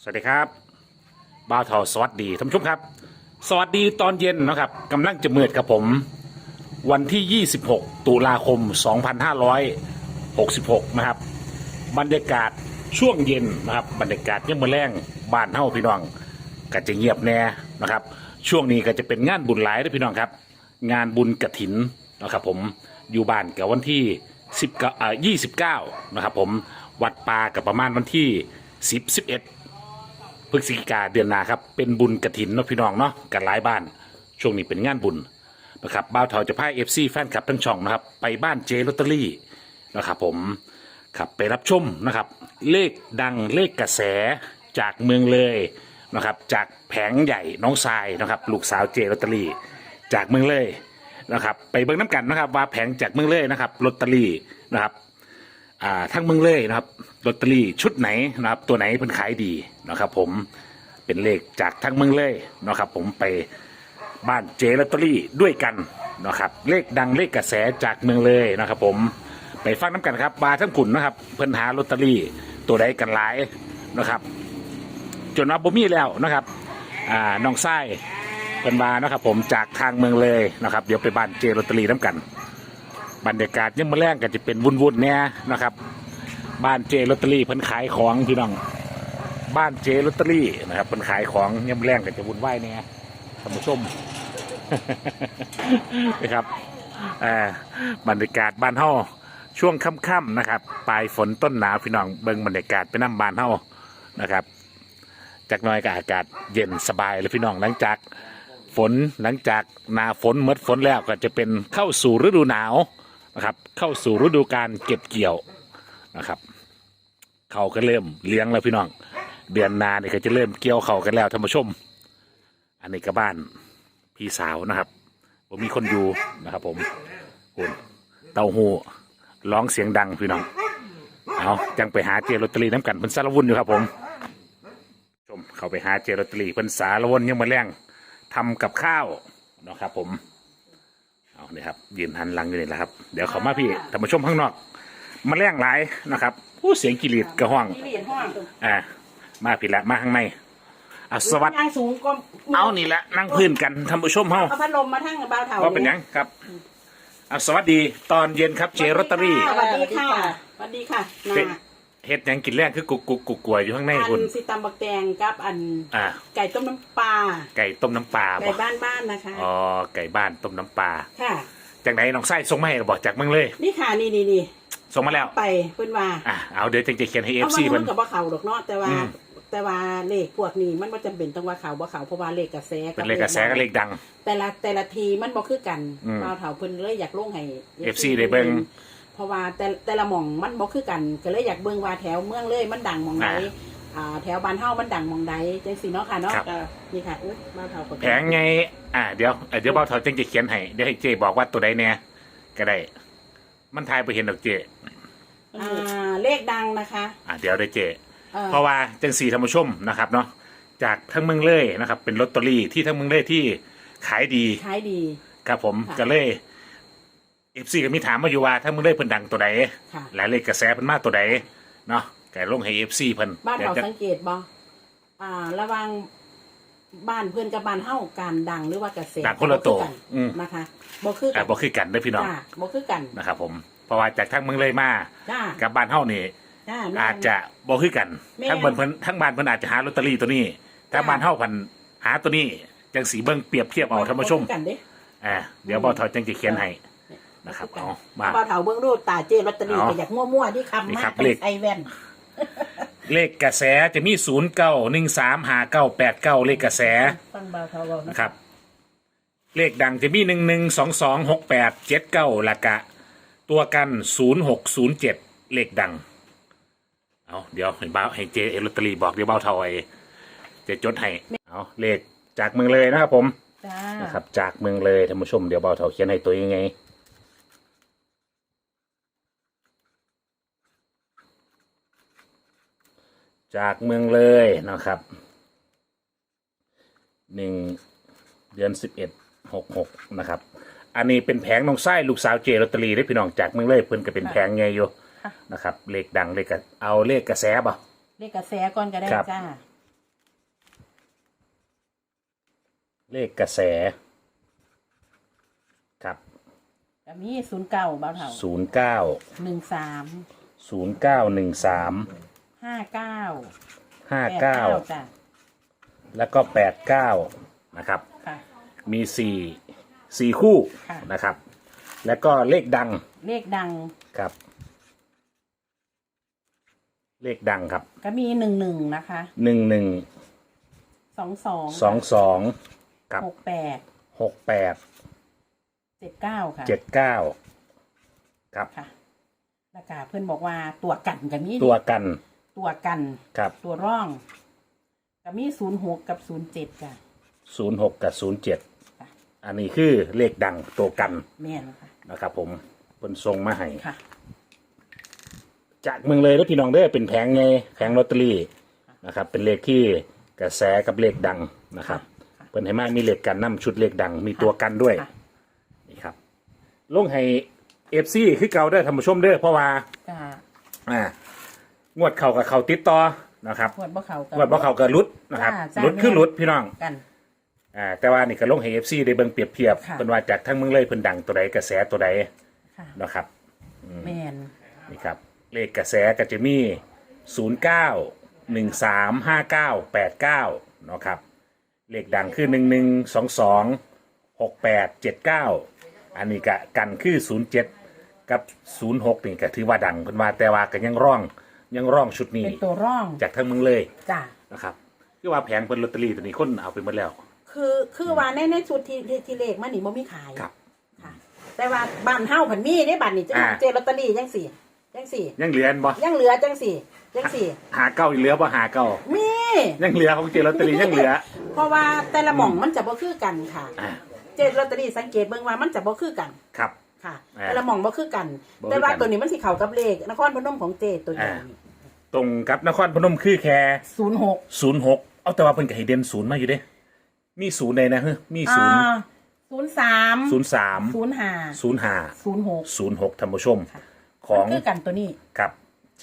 สวัสดีครับบ้าทอสวัสดีท่านผู้ชมครับ สวัสดีตอนเย็นนะครับกำลังจะมืดครับผม วันที่ 26 ตุลาคม 2566 นะครับ บรรยากาศช่วงเย็นนะครับ บรรยากาศยังมือแรงบ้านเฮาพี่น้องก็จะเงียบแน่นะครับ ช่วงนี้ก็จะเป็นงานบุญหลายนะพี่น้องครับ งานบุญกระถินนะครับผมอยู่บ้านกับวันที่10เอ่อ29 นะครับผมวัดปลากับประมาณวันที่ 10 11 พฤศจิกาเดือนหนาครับ เป็นบุญกระถินเนาะพี่น้องเนาะกันหลายบ้าน ช่วงนี้เป็นงานบุญนะครับบ้าวเถาจะพาเอฟซีแฟนคลับทั้งช่องนะครับ ไปบ้านเจลอตเตอรี่นะครับผมขับไปรับชมนะครับ เลขดังเลขกระแสจากเมืองเลยนะครับ จากแผงใหญ่น้องทรายนะครับ ลูกสาวเจลอตเตอรี่จากเมืองเลยนะครับ ไปเบิ่งน้ำกันนะครับ ว่าแผงจากเมืองเลยนะครับลอตเตอรี่นะครับ อ่าทั้งเมืองเลยนะครับลอตเตอรี่ชุดไหนนะครับ ตัวไหนเป็นขายดีนะครับ ผมเป็นเลขจากทั้งเมืองเลยนะครับ ผมไปบ้านเจลอตเตอรี่ด้วยกันนะครับ เลขดังเลขกระแสจากเมืองเลยนะครับ ผมไปฟังน้ำกันครับบาทั้งขุนนะครับ เพิ่นหาลอตเตอรี่ตัวใดกันหลายนะครับ จนว่าบ่มีแล้วนะครับอ่าน้องไส้เป็นมานะครับ ผมจากทางเมืองเลยนะครับ เดี๋ยวไปบ้านเจลอตเตอรี่น้ำกัน บรรยากาศยังมาแรงกันจะเป็นวุ่นๆเนี่ยนะครับ บ้านเจลอตเตอรี่เพิ่นขายของพี่น้อง บ้านเจลอตเตอรี่นะครับเพิ่นขายของยังมาแรงกันจะวุ่นวายเนี่ยท่านผู้ชมนะครับอ่าบรรยากาศบ้านเฮาช่วงค่ำๆนะครับ ปลายฝนต้นหนาวพี่น้องเบิ่งบรรยากาศไปน้ำบานเฮานะครับจากน้อยก็อากาศเย็นสบายเลยพี่น้องหลังจากฝนหลังจากหนาฝนเมดฝนแล้วก็จะเป็นเข้าสู่ฤดูหนาว นะครับ เข้าสู่ฤดูการเก็บเกี่ยวนะครับ เขาก็เริ่มเลี้ยงแล้วพี่น้อง เดือนนาเนี่ยก็จะเริ่มเกี่ยวเขากันแล้วท่านผู้ชม อันนี้ก็บ้านพี่สาวนะครับ ผมมีคนอยู่นะครับผมคุณเต้าหู้ร้องเสียงดังพี่น้องเอาจังไปหาเจลอตเตอรี่น้ำกันเพิ่นสารวุ่นอยู่ครับผม ชมเขาไปหาเจลอตเตอรี่เพิ่นสารวุนยังมาแรงทำกับข้าวนะครับผม เอาเนี่ยครับยืนหันหลังอยู่นี่แหละครับ เดี๋ยวเขามาพี่ท่านผู้ชมข้างนอก มาแรงหลายนะครับผู้เสียงกิริดกระห้องที่เหรียญห้องอ่ามาพี่ละมาข้างในอะสวัสดียางสูงก็เอานี่ละนั่งพื้นกันท่านผู้ชมเฮาเอาพัดลมมาทั้งเบาเถาว่าเป็นหยังครับอะสวัสดีตอนเย็นครับเจรอตเตอรี่สวัสดีค่ะสวัสดีค่ะนา เป็นเฮ็ดหยังกินแรกคือกุกกุกกุกกลัวอยู่ข้างในอัคุณนสิตำบักแตงกับอันอ่า ไก่ต้มน้ำปลาไก่ต้มน้ำปลาไก่บ่บ้านบ้านๆนะคะ อ๋อไก่บ้านต้มน้ำปลาค่ะ จากไหนน้องไส้ส่งมาให้บอกจากเมืองเลยนี่ค่ะนี่นี่นี่ส่งมาแล้วไปเพิ่นว่าอะเอาเดี๋ยวจังจะเขียนให้เอเอาฟมาซีมัเพิ่น นกับบ่เขาดอกเนาะแต่ว่า อืม แต่ว่าเลขพวกนี้มันบ่จำเป็นต้องว่าเขาบ่เขาเพราะว่าเลขกระแสเป็นเลขกระแสกับเลขดัง แต่ละแต่ละทีมันบ่คือกันอืมเบาเถาเพิ่นเลยอยากลงให้ FC ได้เบิ่ง เพราะว่าแต่แต่ละหม่องมันบ่คือกันก็เลยอยากเบิ่งว่าแถวเมืองเลยมันดังหม่องใดอ่าอ่าแถวบ้านเฮามันดังหม่องใดจังซี่เนาะค่ะเนาะครับ ก็นี่ค่ะอุ๊ยเบาเถาก็แผงไง อ่า เดี๋ยวเอ่อเดี๋ยวเบาเถาจังจะเขียนให้ เดี๋ยวให้เจบอกว่าตัวใดแน่ก็ได้ มันทายไปเห็นดอกเจ อ่าเลขดังนะคะอ่าเดี๋ยวได้เจอ่อเพราะว่าจังสี่ธรรมชมนะครับเนาะ จากทั้งเมืองเลยนะครับ เป็นลอตเตอรี่ที่ทั้งเมืองเลยที่ขายดี ขายดี ครับผม ค่ะ ก็เลย เอฟซีก็มีถามมาอยู่ว่าทั้งเมืองเลยเพิ่นดังตัวใดค่ะ หลายเลขกระแสเพิ่นมาตัวใดเนาะแกลงให้เอฟซีเพิ่นบ้านดี๋ยวเราจะสังเกตบ่อ่า ระหวังบ้านเพื่อนกับบ้านเฮาการดังหรือว่ากระแสต่างคนละตัวบ่อกัอืมนะคะบ่คืออ่ากันบ่คือกันเด้อพี่น้องจ้าบ่คือกันนะครับผมเพราะว่าจากทั้งเมืองเลยมาจ้ากับบ้านเฮานี่ จ้าแม่น อาจจะบ่คือกัน แม่น ทั้งบ้านเพิ่นทั้งบ้านเพิ่นอาจจะหาลอตเตอรี่ตัวนี้ทั้งจ้ะบ้านเฮาเพิ่นหาตัวนี้จังสีเบิ่งเปรียบเทียบเอาท่านผู้ชมบ่คือกันเด้ อ่าเดี๋ยวบ่าวเถาจังจะเขียนให้ นะครับเอามา บ่าวเถาเบิ่งรูปตาเจลอตเตอรี่เอาก็อยากมั่วๆที่คำนี่มาครักบเป็นเลข ไอแว่นเลขกระแสจะมีศูนย์เก้าหนึ่งสามหาเก้าแปดเก้าเลขกระแสฟังบ่าวเถาเว้านะนะครับ เลขดังจะมีหนึ่งหนึ่งสองสองหกแปดเจ็ดเก้าละกะ ตัวกันศูนย์หกศูนย์เจ็ดเลขดัง เอาเดี๋ยวให้บ้าวให้เจเอลอตเตอรี่บอกเดี๋ยวบ้าวเท่าไอ้จะจดให้เอาเลขจากเมืองเลยนะครับผม จ้านะครับจากเมืองเลยท่านผู้ชมเดี๋ยวเบาเถาเขียนให้ตัวยังไง จากเมืองเลยนะครับหนึ่งเดือนสิบเอ็ดหกหกนะครับ อันนี้เป็นแผงน้องไส้ลูกสาวเจลอตรีได้พี่น้องจากเมืองเลยเพิ่นก็เป็นแผงไงอยู่นะครับเลขดังเลขกระเอาเลขกระแสบ่ เลขกระแสก่อนก็ได้ครับ จ้าเลขกระแส ครับแล้มีศูนย์เก้าบ้าเถาศูนย์เก้าหนึ่งสามศูนย์เก้าหนึ่งสาม ห้าเก้าห้าแปดเก้าจ้ะแล้วก็แปดเก้านะครับ ค่ะ มีสี่สี่คู่ค่ะ นะครับ แล้วก็เลขดังเลขดังครับ เลขดังครับก็มีหนึ่งหนึ่งนะคะหนึ่งหนึ่งสองสองสองสองกับหกแปดหกแปดเจ็ดเก้าค่ะเจ็ดเก้าครับ ค่ะแล้วก็เพื่อนบอกว่าตัวกันก็มีตัวกัน ตัวกัน ครับ ตัวร่องก็มีศูนย์หกกับศูนย์เจ็ดจ้ะ ศูนย์หกกับศูนย์เจ็ดค่ะ อันนี้คือเลขดังตัวกันแม่นค่ะนะครับผมเป็นทรงมาให้ ค่ะ จากเมืองเลยแล้วพี่น้องเด้อเป็นแผงไงแผงลอตเตอรี่นะครับ เป็นเลขที่กระแสกับเลขดังนะครับค่ะเพิ่นให้มามีเลขกันนํชุดเลขดังมีตัวกันด้วยค่ะ นี่ครับลงให้เอฟซีคือเก่าเด้อท่านผู้ชมเด้อเพราะว่า จ้ะอ่า งวดเข่ากับเข่าติดต่อนะครับขวดบ่เขากังวดบ่เข่ากับรุดนะครับจ้าจ้ารุดคือรุดพี่น้องกัน อ่าแต่ว่านี่ก็ลงให้เอฟซีได้เบิ่งเปรียบเทียบค่ะ เป็นว่าจากทั้งเมืองเลยเพิ่นดังตัวใดกระแสตัวใดค่ะนะครับแม่นนี่ครับ เลขกระแสก็จะมี 0 9 1 3 5 9 8 9นะครับ เลขดังคือ 1 1 2 2 6 8 7 9 อันนี้ก็กันคือ 07 กับ 06 นี่ก็ถือว่าดังเพิ่นว่าแต่ว่าก็ยังร่อง ยังร่องชุดนี้ เป็นตัวร่องจากทั้งเมืองเลยจ้ะนะครับคือว่าแผงเป็นลอตเตอรี่ตัวนี้คนเอาไปหมดแล้ว คือคือว่าในในชุดที่ที่ที่เลขมันนี่บ่มีขายครับ ค่ะ แต่ว่าบ้านเฮาผันมีได้บ้านนี่จะอ่า เจลอตเตอรี่จังสี่จังสี่ยังเหลืออันบ่ยังเหลือจังสี่จังสี่หาเก้าอีกเหลือบ่หาเก้ามียังเหลือของเจลอตเตอรี่ยังเหลือเพราะว่าแต่ละหม่องมันจะบ่คือกันค่ะ อ่าเจลอตเตอรี่สังเกตเบิ่งว่ามันจะบ่คือกัน ครับ ค่ะอ่าแต่ละหม่องบ่คือกัน บ่คือกันแต่ว่าตัวนี้มันสิเข้ากับเลขนครพนมของเจตัวนี้อ่า ตรงกับนครพนมคือแค่06ศูนย์หกเอาแต่ว่าเพิ่นก็ให้เด่นศูนย์มาอยู่เด้ มีศูนย์ในนะเฮ้ยมีศูนย์อ่า03ศูนย์สาม05ศูนย์ห้า06ศูนย์หกท่านผู้ชมค่ะของมันคือกันตัวนี้กับ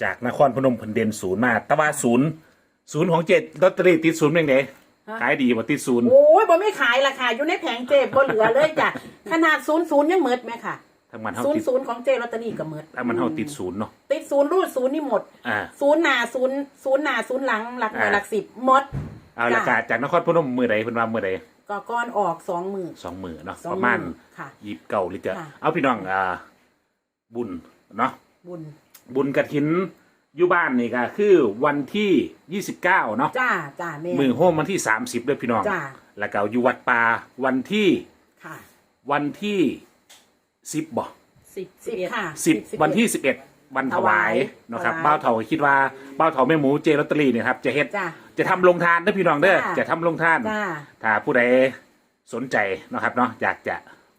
จากนครพนมเพิ่นเด่นศูนย์มาแต่ว่าศูนย์ศูนย์ของเจ็ดลอตเตอรี่ติดศูนย์เป็นไงฮะขายดีบ่ติดศูนย์โอ้ยบ่ไม่ขายราคาอยู่ในแผงเจบ่เหลือเลยจ้ะขนาดศูนย์ศูนย์ยังหมดไหมค่ะ ทั้งมันเฮาศูนติย์ดศูนย์ของเจลอตเตอรี่ก็หมดทั้งมันเฮาติดศูนย์เนาะติดศูนย์รูดศูนย์นี่หมดอ่า ศูนย์หน้าศูนย์ศูนย์หน้าศูนย์หลังหลักหน่วยอ่า หลักสิบหมด เอาราคาจากนครพนมมื้อใดเพิ่นว่ามื้อใดก็ก้อนออกสองหมื่นสองมื้อเนาะสองประมาณมื้อค่ะ ยีิบเก้าหรือจะค่ะ เอาพี่น้องอ่าบุญเนาะบุญบุญกระถินอยู่บ้านนี่ก็คือวันที่ยี่สิบเก้าเนาะจ้าจ้าแม่มือโฮมวันที่สามสิบด้วยพี่น้อง จ้าแล้วก็อยู่วัดป่าวันที่ค่ะ วันที่ สิบบ่สิบสิบค่ะสิบสิบวันที่สิบเอ็ดวันถวายถวายเนาะครับถวาย บ้าวเถาคิดว่าบ้าวเถาแม่หมูเจลอตเตอรี่เนี่ยครับจะเฮ็ดจ้า จะทำลงทานนะพี่น้องเด้อจ้าจะทำลงทาน จ้า ถ้าผู้ใดสนใจเนาะครับเนาะอยากจะ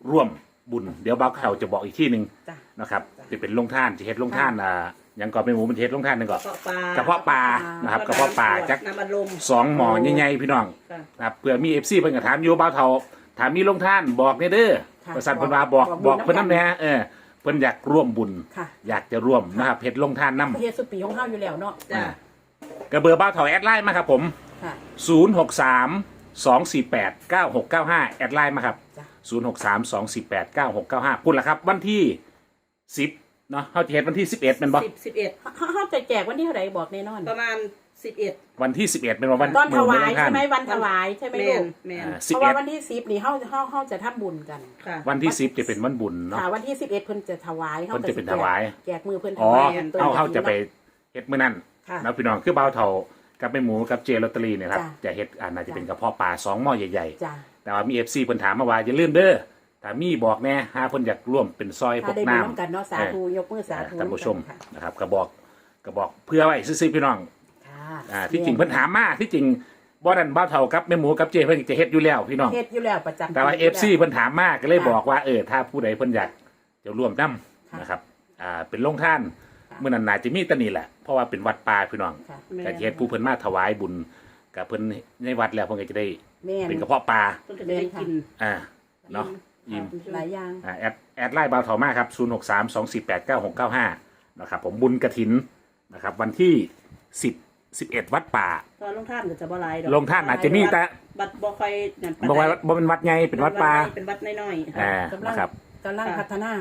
ร่วมบุญ เดี๋ยวบ้าวเถาจะบอกอีกที่หนึ่งจ้านะครับจะเป็นลงท่านจะเฮ็ดลงท่านอ่าหยังก่อนเป็นหมูเป็นเฮ็ดลงท่านหนึงก่อนกระเพาะปลากระเพาะปลานะครับกระเพาะปลาจัก น้ำมันลม สองหมอใหญ่ๆพี่น้องค่ะนะครับเผื่อมีเอฟซีเพิ่นก็ถามอยู่บ่าวเฒ่าถามมีลงท่านบอกเนี่ยเด้อ ค่ะประสันเพิ่นว่าบอกบอกบอกบุญเพิ่นนำแหน่เออเพิ่นอยากร่วมบุญ ค่ะ อยากจะร่วมนะครับเฮ็ดลงท่านนำเฮียสุดปีของเฮาอยู่แล้วเนาะจ้ะกระเบอร์บ่าวเฒ่าแอดไลน์มาครับผม ค่ะ 063 248 9695 แอดไลน์มาครับ จ้ะ 063 248 9695พูดละครับ วันที่ 10เนาะเฮาจะเฮ็ดวันที่ 11เป็นบ่สิบสิบเอ็ดเฮาเฮาจะแจกวันที่เท่าไหร่บอกแน่นอน ประมาณ สิบเอ็ดวันที่ 11 เป็นวันตอนถวายมื้อลงท่นใช่ไหมวันถวายใช่ไหมแมลูนกแมนอ่าเพราะว่าวันที่สิบนี่เฮาเฮาเฮาจะทำบุญกันค่ะ วันที่ 10 จะเป็นวันบุญเนาะ ค่ะวันที่สิบเอ็ดเพิ่นจะถวายเพิ่นจะเป็นถวาย แจกมือเพิ่นถอ๋อวายตัวเอานี้เขาจะไปเฮ็ดมื้อนั้นค่ะแล้วพี่น้องคือเบาเท่ากับแม่หมูกับเจลอตเตอรี่เนะครับจ้ะ จะเฮ็ดอ่าน่าจะเป็นกระเพาะปลาสองหม้อใหญ่จ้าๆแต่ว่ามี FC เพิ่นถามมาว่าอย่าลืมเด้อถ้ามีบอกแน่หาเพิ่นอยากร่วมเป็นซอยพถ้าวกได้บุญน้ำน้ำกันเนาะสาธุยกมือสาธุท่านผู้ชมค่ะ นะครับกระบอกกระบอกเพื่อไว้ซื่อๆพี่น้องค่ะ อ่าที่จริงเพิ่นถามมาที่จริงบ่นั่นเบาเท่ากับแม่หมูกับเจเพิ่นจะเฮ็ดอยู่แล้วพี่น้อง เฮ็ดอยู่แล้วประจำแต่ว่ายู่ FC แล้วเพิ่นถามมาก็เลยค่ะบอกว่าเออถ้าผู้ใดเพิ่นอยากจะร่วมนํค่ะนะครับ อ่าเป็นลงท่านค่ะเมื่อนั้นน่าจะมีแตะนี่แหละเพราะว่าเป็นวัดป่าพี่น้องค่ะแม่นกเฮ็ดผู้เพิ่นมาถวายบุญกับเพิ่นในวัดแล้วเพิ่นก็จะได้แม่น เป็นกระเพาะปลาเพิ่งจะได้กินอ่าเนาะอิ่อิ่มมหลายอย่าง อ่าแอดแอดไลน์บาวเถามาครับ 063 248 9695 นะครับผมบุญกระถินนะครับ วันที่ 10 สิบเอ็ดวัดป่า ตอนลงท่านก็จะบ่หลายดอกลงท่านอาจจะมีแต่ บัดบ่ค่อยนั่นปานบอกว่าใดบ่เป็นวัดใหญ่เป็นวัดป่า เป็นวัดน้อยๆ อ่า กำลังนะครับ กำลังพัฒนา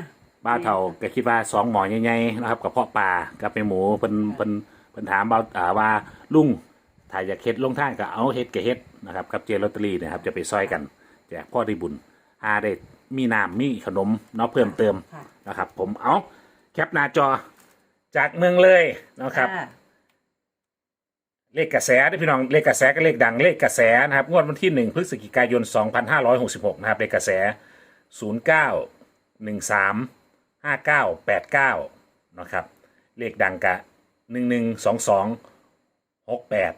บ้าวเฒ่าก็คิดว่าสองหมอใหญ่ๆนะครับกับเพาะปลากับเป็นหมูเพิ่นเพิ่นเพิ่นถามเบาอ่าว่าลุงถ้าอยากเฮ็ดลงท่านก็เอาเฮ็ดก็เฮ็ดนะครับกับเจลอตเตอรี่นะครับจะไปซอยกันแจกพ่อได้บุญหาได้มีน้ำมีขนมเนาะเพิ่มเติมค่ะนะครับ ผมเอาแคปหน้าจอจากเมืองเลยนะครับอ่า เลขกระแสด้พี่น้องเลขกระแสก็เลขดังเลขกระแสนะครับงวดวันที่หนึ่งพฤศจิกายน2566นะครับเลขกระแส09 13 59 89นะครับเลขดังกะ1122 68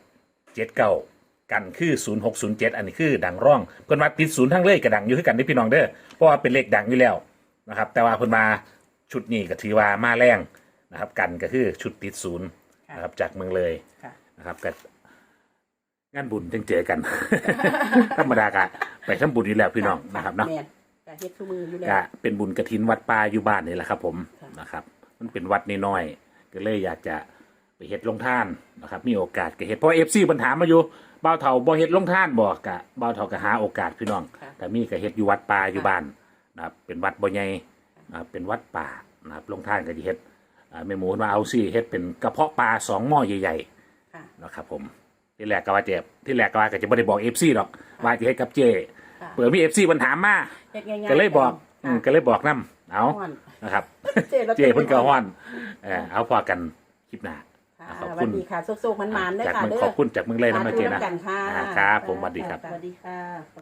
79กันคือ 0607 อันนี้คือดังร่อง เพิ่นมาติดศูนย์ทั้งเลขกระดังอยู่คือกันที่พี่น้องเด้อเพราะว่าเป็นเลขดังอยู่แล้วนะครับ แต่ว่าเพิ่นมาชุดนี้ก็ถือว่ามาแรงนะครับ กันก็คือชุดติดศูนย์นะครับจากเมืองเลยค่ะ นะครับก็งานบุญจึงเจอกัน ธรรมดากะไปทำบุญอยู่แล้วพี่น้องนะครับเนาะแม่กะเฮ็ดทุกมืออยู่แล้ว ก็เป็นบุญกระถินวัดป่าอยู่บ้านนี่แหละครับ ผมค่ะ นะครับ มันเป็นวัดน้อยๆก็เลยอยากจะไปเฮ็ดลงท่านนะครับ มีโอกาสก็เฮ็ดเพราะเอฟซีปัญหามมาอยู่บ่าวเฒ่าบ่เฮ็ดลงท่านบ่กะบ่าวเฒ่าก็หาโอกาสพี่น้องค่ะ แต่มีก็เฮ็ดอยู่วัดป่าอยู่บ้านนะครับเป็นวัดบ่ใหญ่นะครับเป็นวัดป่านะครับลงท่านก็สิเฮ็ดอ่าแม่หมูมาเอาสิเฮ็ดเป็นกระเพาะปลาสองหม้อใหญ่ๆค่ะ นะครับผมที่แรกก็ว่าเจ็บที่แรกก็ว่าก็จะไม่ได้บอกเอฟซีหรอกว่าจะให้กับเจ ค่ะเปิดมีเอฟซีปัญหามมาเฮ็ดง่ายๆก็เลยบอกค่ะอืมก็เลยบอกน้ำเอาม่วนนะครับ เจแล้วเจเพิ่นก็ฮ้อนเออเอาพอกันคลิปหน้า ค่ะขอบสคุวัณสดีค่ะสุกๆมันๆเด้อจากค่ะมึงเด้อขอบคุณจากมึงเลยนะมาเจนะสาธุด้วยกันค่ะ อ่าครับผมสวัสดีครับ สวัสดีค่ะ